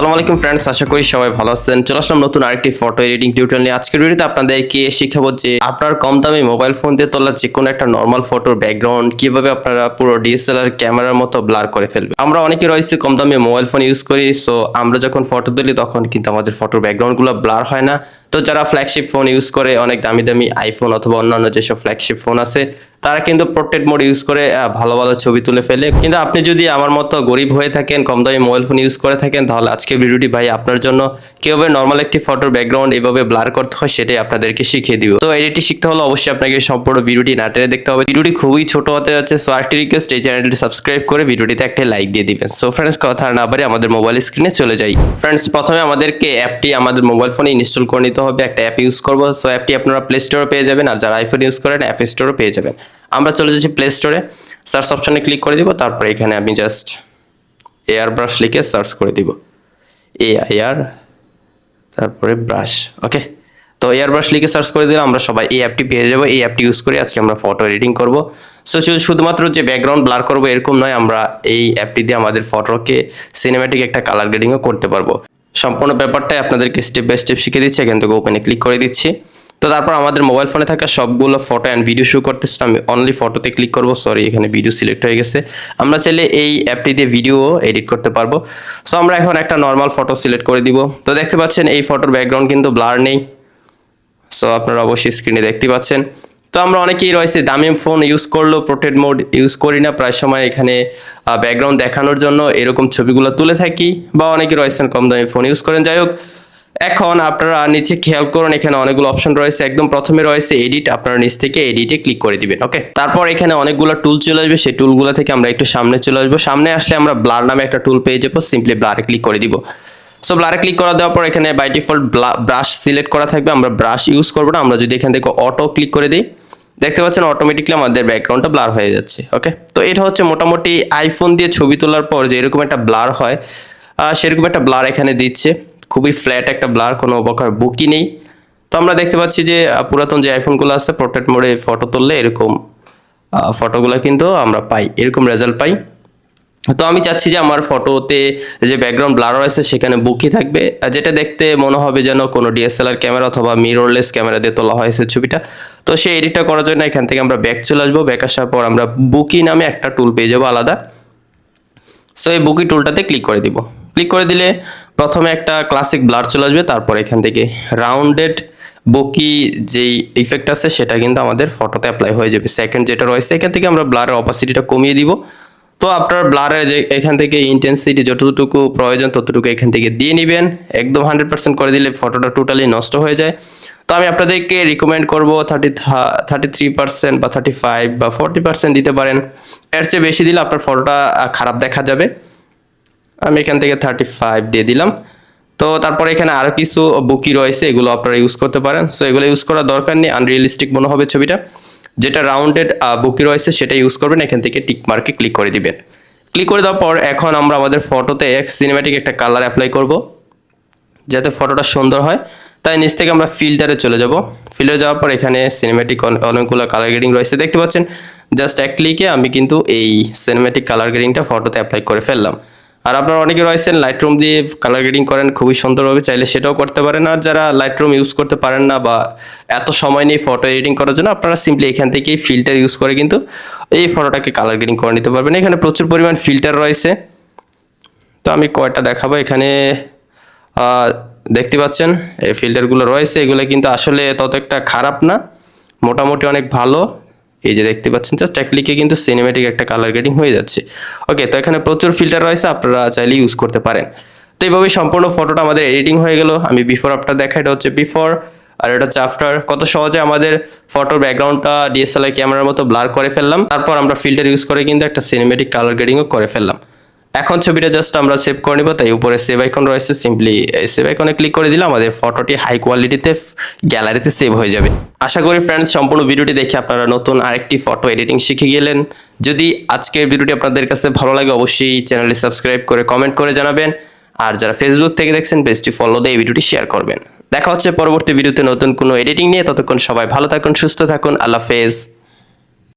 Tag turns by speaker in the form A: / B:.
A: আসসালামু আলাইকুম ফ্রেন্ডস আশা করি সবাই ভালো আছেন। চলে আসলাম নতুন আরেকটি ফটো এডিটিং টিউটোরিয়াল নিয়ে। আজকের ভিডিওতে আপনাদেরকে শিখাবো যে আপনার কম দামি মোবাইল ফোন দিয়ে তোলা যে কোনো একটা নর্মাল ফটোর ব্যাকগ্রাউন্ড কীভাবে আপনারা পুরো ডিএসএলআর ক্যামেরার মতো ব্লার করে ফেলবে। আমরা অনেকে রয়েছে কম দামি মোবাইল ফোন ইউজ করি সো আমরা যখন ফটো তুলি তখন কিন্তু আমাদের ফটোর ব্যাকগ্রাউন্ডগুলো ব্লার হয় না। তো যারা ফ্ল্যাগশিপ ফোন ইউজ করে, অনেক দামি দামি আইফোন অথবা অন্যান্য যেসব ফ্ল্যাগশিপ ফোন আছে, তারা কিন্তু পোর্ট্রেট মোড ইউজ করে ভালো ভালো ছবি তুলে ফেলে। কিন্তু আপনি যদি আমার মতো গরিব হয়ে থাকেন, কম দামি মোবাইল ফোন ইউজ করে থাকেন, তাহলে আজকে ভিডিওটি ভাই আপনার জন্য কীভাবে নর্মাল একটি ফটোর ব্যাকগ্রাউন্ড এভাবে ব্লার করতে হয় সেটাই আপনাদেরকে শিখিয়ে দিব। তো এডিটি শিখতে হলে অবশ্যই আপনাকে সম্পূর্ণ ভিডিওটি না টেনে দেখতে হবে। ভিডিওটি খুবই ছোট হতে যাচ্ছে সো আরেকটি রিকোয়েস্ট এই চ্যানেলটি সাবস্ক্রাইব করে ভিডিওটিতে একটা লাইক দিয়ে দিবেন। সো ফ্রেন্ডস কথা না বাড়ি আমাদের মোবাইল স্ক্রিনে চলে যাই। ফ্রেন্ডস প্রথমে আমাদেরকে অ্যাপটি আমাদের মোবাইল ফোনে ইনস্টল করে নিতে হবে একটা অ্যাপ ইউজ করব। সো অ্যাপটি আপনারা প্লে স্টোরে পেয়ে যাবেন আর যারা আইফোন ইউজ করেন অ্যাপ স্টোরে পেয়ে যাবেন। আমরা চলে যাচ্ছি প্লে স্টোরে সার্চ অপশনে ক্লিক করে দিব, তারপরে এখানে আমি জাস্ট এয়ার ব্রাশ লিখে সার্চ করে দিব। এ এয়ার তারপরে ব্রাশ ওকে তো এয়ার ব্রাশ লিখে সার্চ করে দিলে আমরা সবাই এই অ্যাপটি পেয়ে যাব। এই অ্যাপটি ইউজ করে আজকে আমরা ফটো এডিটিং করব। সো শুধুমাত্র যে ব্যাকগ্রাউন্ড ব্লার করব, এরকম নয়, আমরা এই অ্যাপটি দিয়ে আমাদের ফটোকে সিনেম্যাটিক একটা কালার গ্রেডিংও করতে পারব। সম্পূর্ণ ব্যাপারটাই আপনাদেরকে স্টেপ বাই স্টেপ শিখে দিচ্ছি, এখান থেকে ওপেনে ক্লিক করে দিচ্ছি। তো তারপর আমাদের মোবাইল ফোনে থাকা সবগুলো ফটো অ্যান্ড ভিডিও শুরু করতেছে, আমি অনলি ফটোতে ক্লিক করব সরি এখানে ভিডিও সিলেক্ট হয়ে গেছে। আমরা চাইলে এই অ্যাপটি দিয়ে ভিডিও এডিট করতে পারব। সো আমরা এখন একটা নর্মাল ফটো সিলেক্ট করে দিব। তো দেখতে পাচ্ছেন, এই ফটোর ব্যাকগ্রাউন্ড কিন্তু ব্লার নেই। সো আপনারা অবশ্যই স্ক্রিনে দেখতে পাচ্ছেন। তো আমরা অনেকেই রয়েছে, দামি ফোন ইউজ করলেও প্রোটেড মোড ইউজ করি না। প্রায় সময় এখানে ব্যাকগ্রাউন্ড দেখানোর জন্য এরকম ছবিগুলো তুলে থাকি বা অনেকে রয়েছেন কম দামি ফোন ইউজ করেন। যাই হোক, এখন আপনারা নিচে খেয়াল করুন, এখানে অনেকগুলো অপশন রয়েছে। একদম প্রথমে রয়েছে এডিট আপনারা নিচ থেকে এডিটে ক্লিক করে দিবেন ওকে তারপর এখানে অনেকগুলো টুল চলে আসবে, সেই টুলগুলো থেকে আমরা একটু সামনে চলে আসব। সামনে আসলে আমরা ব্লার নামে একটা টুল পেয়ে যাব সিম্পলি ব্লারে ক্লিক করে দিব। সো ব্লারে ক্লিক করা দেওয়ার পর এখানে বাই ডিফল্ট ব্রাশ সিলেক্ট করা থাকবে। আমরা ব্রাশ ইউজ করব না, আমরা যদি এখান থেকে অটো ক্লিক করে দিই দেখতে পাচ্ছেন অটোমেটিকলি আমাদের ব্যাকগ্রাউন্ডটা ব্লার হয়ে যাচ্ছে ওকে তো এটা হচ্ছে মোটামুটি আইফোন দিয়ে ছবি তোলার পর যে এরকম একটা ব্লার হয় সেরকম একটা ব্লার এখানে দিচ্ছে। খুবই ফ্ল্যাট একটা ব্লার কোনো প্রকার বুকি নেই। তো আমরা দেখতে পাচ্ছি যে পুরাতন যে আইফোনগুলো আছে পোর্ট্রেট মোডে ফটো তুললে এরকম ফটোগুলো কিন্তু আমরা পাই, এরকম রেজাল্ট পাই। তো আমি চাচ্ছি যে আমার ফটোতে যে ব্যাকগ্রাউন্ড ব্লার রয়েছে সেখানে বুকি থাকবে। যেটা দেখতে মনে হবে যেন কোনো ডিএসএলআর ক্যামেরা অথবা মিররলেস ক্যামেরা দিয়ে তোলা হয়েছে ছবিটা। তো সেই এডিটটা করার জন্য এখান থেকে আমরা ব্যাক চলে আসব। ব্যাক আসার পর আমরা বুকি নামে একটা টুল পেয়ে যাব আলাদা। সো এই বুকি টুলটাতে ক্লিক করে দিব। ক্লিক করে দিলে প্রথমে একটা ক্লাসিক ব্লার চলে আসবে। তারপর এখান থেকে রাউন্ডেড বকি যেই ইফেক্ট আছে সেটা কিন্তু আমাদের ফটোতে অ্যাপ্লাই হয়ে যাবে। সেকেন্ড যেটা রয়েছে, এখান থেকে আমরা ব্লারের অপাসিটিটা কমিয়ে দিব। তো আপনার ব্লারের যে এখান থেকে ইন্টেন্সিটি যতটুকু প্রয়োজন ততটুকু এখান থেকে দিয়ে নেবেন। একদম হান্ড্রেড পার্সেন্ট করে দিলে ফটোটা টোটালি নষ্ট হয়ে যায়। তো আমি আপনাদেরকে রিকমেন্ড করব থার্টি থার্টি থ্রি পার্সেন্ট বা থার্টি ফাইভ বা ফোর্টি পার্সেন্ট দিতে পারেন। এর চেয়ে বেশি দিলে আপনার ফটোটা খারাপ দেখা যাবে। আমি এখান থেকে থার্টি ফাইভ দিয়ে দিলাম। তো তারপরে এখানে আরও কিছু বুকি রয়েছে, এগুলো আপনারা ইউজ করতে পারেন। সো এগুলো ইউজ করার দরকার নেই আনরিয়েলিস্টিক মনে হবে ছবিটা। যেটা রাউন্ডেড বুকি রয়েছে, সেটা ইউজ করবেন, এখান থেকে টিক মার্কে ক্লিক করে দিবেন। ক্লিক করে দেওয়ার পর এখন আমরা আমাদের ফটোতে এক সিনেম্যাটিক একটা কালার অ্যাপ্লাই করব, যাতে ফটোটা সুন্দর হয়। তাই নিচ থেকে আমরা ফিল্টারে চলে যাব। ফিল্টারে যাওয়ার পর এখানে সিনেম্যাটিক অনেকগুলো কালার গ্রেডিং রয়েছে, দেখতে পাচ্ছেন? জাস্ট এক ক্লিকে আমি কিন্তু এই সিনেম্যাটিক কালার গ্রেডিংটা ফটোতে অ্যাপ্লাই করে ফেললাম। আর আপনারা অনেকে রয়েছেন লাইটরুম দিয়ে কালার গ্রেডিং করেন, খুবই সুন্দরভাবে চাইলে সেটাও করতে পারেন। আর যারা লাইটরুম ইউজ করতে পারেন না বা এত সময় নেই ফটো এডিটিং করার জন্য, আপনারা সিম্পলি এখান থেকেই ফিল্টার ইউজ করে কিন্তু এই ফটোটাকে কালার গ্রেডিং করে নিতে পারবেন। এখানে প্রচুর পরিমাণ ফিল্টার রয়েছে। তো আমি কয়টা দেখাবো এখানে। দেখতে পাচ্ছেন, এই ফিল্টারগুলো রয়েছে। এগুলো কিন্তু আসলে তত একটা খারাপ না, মোটামুটি অনেক ভালো। এই যে দেখতে পাচ্ছেন জাস্ট এক ক্লিকে কিন্তু সিনেমেটিক একটা কালার গ্রেডিং হয়ে যাচ্ছে। ওকে তো এখানে প্রচুর ফিল্টার রয়েছে, আপনারা চাইলে ইউজ করতে পারেন। তো এইভাবে সম্পূর্ণ ফটোটা আমাদের এডিটিং হয়ে গেল। আমি বিফোর আফটার দেখা, এটা হচ্ছে বিফোর আর এটা হচ্ছে আফটার কত সহজে আমাদের ফটোর ব্যাকগ্রাউন্ডটা ডিএসএলআর ক্যামেরার মতো ব্লার করে ফেললাম। তারপর আমরা ফিল্টার ইউজ করে কিন্তু একটা সিনেমেটিক কালার গ্রেডিংও করে ফেললাম। এখন ছবিটা জাস্ট আমরা সেভ করে নিব, তাই উপরে সেভ আইকন রয়েছে সিম্পলি সেভ আইকনে ক্লিক করে দিলে আমাদের ফটোটি হাই কোয়ালিটিতে গ্যালারিতে সেভ হয়ে যাবে। আশা করি ফ্রেন্ডস সম্পূর্ণ ভিডিওটি দেখে আপনারা নতুন আরেকটি ফটো এডিটিং শিখে গেলেন। যদি আজকের ভিডিওটি আপনাদের কাছে ভালো লাগে, অবশ্যই চ্যানেলটি সাবস্ক্রাইব করে কমেন্ট করে জানাবেন। আর যারা ফেসবুক থেকে দেখছেন পেজটি ফলো দিয়ে এই ভিডিওটি শেয়ার করবেন। দেখা হচ্ছে পরবর্তী ভিডিওতে নতুন কোনো এডিটিং নিয়ে, ততক্ষণ সবাই ভালো থাকুন, সুস্থ থাকুন, আল্লাহ হাফেজ।